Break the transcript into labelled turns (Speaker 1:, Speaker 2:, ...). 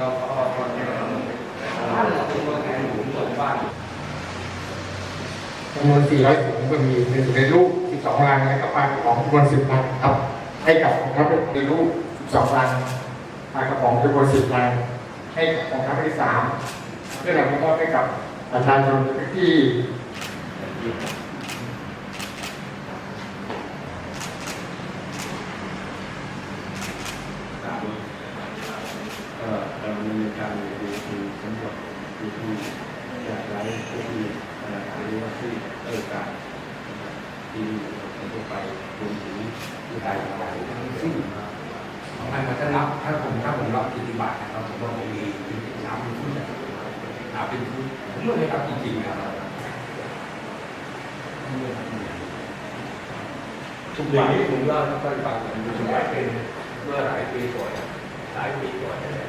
Speaker 1: เำนในหมู่ร้าน
Speaker 2: จำนวน400ถุงก็มีหนึ่งในลูกองลังและกระป๋องของจำนวน10ลังครับ ให้กับของทัพในลูกองลังปลากระป๋องจำนวน10ลังให้กับของทัพที่สามเพื่อนำไปมอบให้กับประชาชนที่
Speaker 3: มีที่ยากไลฟ์ที่มีหรือว่าที่เอกการที่ทั่วไปรวมถึงที่ตายต่งๆทั้งสิ้น
Speaker 1: ของมันมันจะรับถ้าผมถ้าผมรับปฏิบัตรนะครับผมว่าผมมีเป็นน้ำเป็นทุนนะเป็นทุนผมไม่ได้รับจริงๆนะครับ
Speaker 3: ทุกวันนี้ผมเล่าให้ท่ฟังผมอยู่สมัเป็น
Speaker 1: เมื่อ
Speaker 3: หลา
Speaker 1: ยปี
Speaker 3: ก่อนห
Speaker 1: ลายปี
Speaker 3: ก่อนนี่แหละ